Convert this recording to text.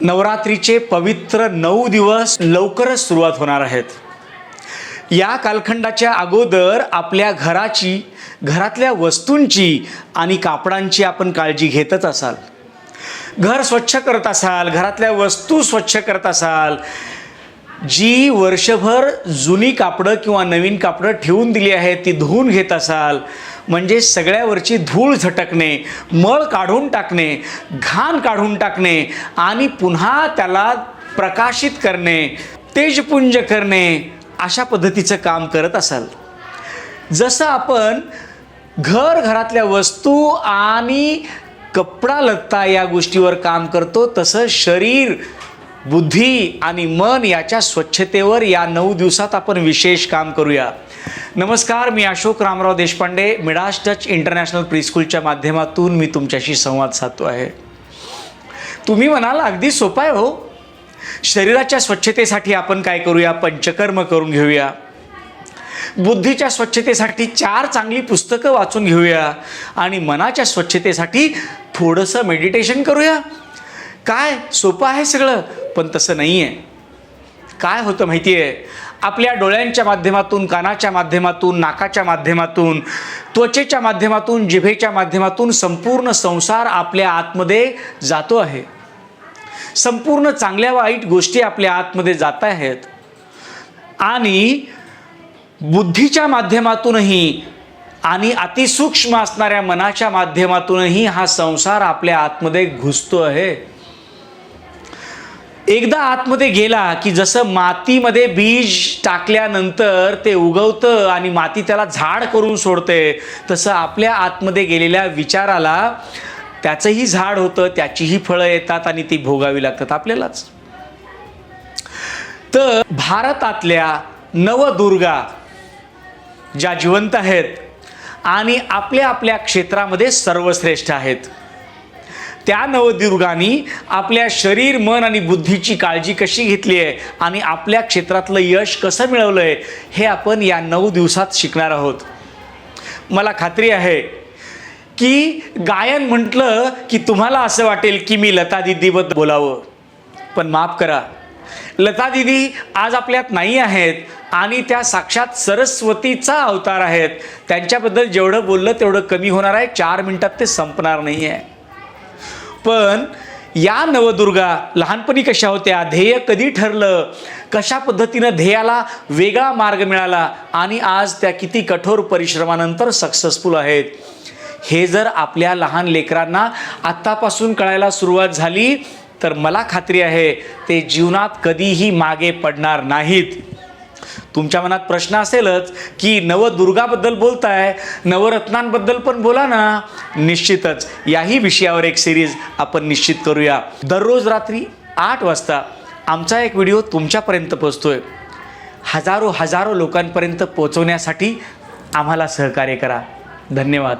नवरात्रीचे पवित्र नऊ दिवस लवकरच सुरुवात होणार आहेत. या कालखंडाच्या अगोदर आपल्या घराची घरातल्या वस्तूंची आणि कापडांची आपण काळजी घेतच असाल. घर स्वच्छ करत असाल घरातल्या वस्तू स्वच्छ करत असाल जी वर्षभर जुनी कापडं किंवा नवीन कापडं ठेवून दिली आहेत ती धुवून घेत असाल म्हणजे सगळ्यावरची धूळ झटकणे मळ काढून टाकणे घाण काढून टाकणे आणि पुन्हा त्याला प्रकाशित करणे तेजपुंज करणे अशा पद्धतीचं काम करत असाल. जसं आपण घर घरातल्या वस्तू आणि कपडा लत्ता या गोष्टीवर काम करतो तसं शरीर बुद्धी आणि मन याच्या स्वच्छतेवर या नऊ दिवसात आपण विशेष काम करूया. नमस्कार मी Ashok Ramrao Deshpande Midas touch international प्रीस्कूलच्या माध्यमातून मी तुमच्याशी संवाद साधतो आहे. तुम्ही म्हणाल अगदी सोपा आहे हो. शरीराच्या स्वच्छतेसाठी आपण काय करूया? पंचकर्म करून घेऊया. बुद्धीच्या स्वच्छतेसाठी चार चांगली पुस्तकं वाचून घेऊया. आणि मनाच्या स्वच्छतेसाठी थोडंसं मेडिटेशन करूया. काय सोपं आहे सगळं? पण तसं नाही आहे काय होतं माहिती आहे आपल्या डोळ्यांच्या माध्यमातून कानाच्या माध्यमातून नाकाच्या माध्यमातून त्वचेच्या माध्यमातून जिभेच्या माध्यमातून संपूर्ण संसार आपल्या आतमध्ये जातो आहे. संपूर्ण चांगल्या वाईट गोष्टी आपल्या आतमध्ये जात आहेत. आणि बुद्धीच्या माध्यमातूनही आणि अतिसूक्ष्म असणाऱ्या मनाच्या माध्यमातूनही हा संसार आपल्या आतमध्ये घुसतो आहे. एकदा आतमध्ये गेला की जसं मातीमध्ये बीज टाकल्यानंतर ते उगवतं आणि माती त्याला झाड करून सोडते तसं आपल्या आतमध्ये गेलेल्या विचाराला त्याचंही झाड होतं त्याचीही फळं येतात आणि ती भोगावी लागतात आपल्यालाच. तर भारतातल्या नवदुर्गा ज्या जिवंत आहेत आणि आपल्या आपल्या क्षेत्रामध्ये सर्वश्रेष्ठ आहेत. त्या नवदुर्गानी आपल्या शरीर मन आणि बुद्धीची काळजी कशी घेतली आहे आणि आपल्या क्षेत्रातलं यश कसं मिळवलं आहे हे आपण या नऊ दिवसात शिकणार आहोत. मला खात्री आहे की गायन म्हटलं की तुम्हाला असं वाटेल की मी लता दिदीबद्दल बोलावं. पण माफ करा. लता दिदी आज आपल्यात नाही आहेत आणि त्या साक्षात सरस्वतीचा अवतार आहेत. त्यांच्याबद्दल जेवढं बोललं तेवढं कमी होणार आहे. चार मिनटात ते संपणार नाही आहे पण या नवदुर्गा लहानपणी कशा होत्या? ध्येय कधी ठरलं? कशा पद्धतीनं ध्येयाला वेगळा मार्ग मिळाला? आणि आज त्या किती कठोर परिश्रमानंतर सक्सेसफुल आहेत? हे जर आपल्या लहान लेकरांना आत्तापासून कळायला सुरुवात झाली तर मला खात्री आहे ते जीवनात कधीही मागे पडणार नाहीत. तुमच्या मनात प्रश्न असेलच की नवदुर्गाबद्दल बोलताय नवरत्नांबद्दल पण बोला ना. निश्चितच याही विषयावर एक सिरीज आपण निश्चित करूया. दररोज रात्री आठ वाजता आमचा एक व्हिडिओ तुमच्यापर्यंत पोचतोय हजारो हजारो लोकांपर्यंत पोचवण्यासाठी आम्हाला सहकार्य करा. धन्यवाद.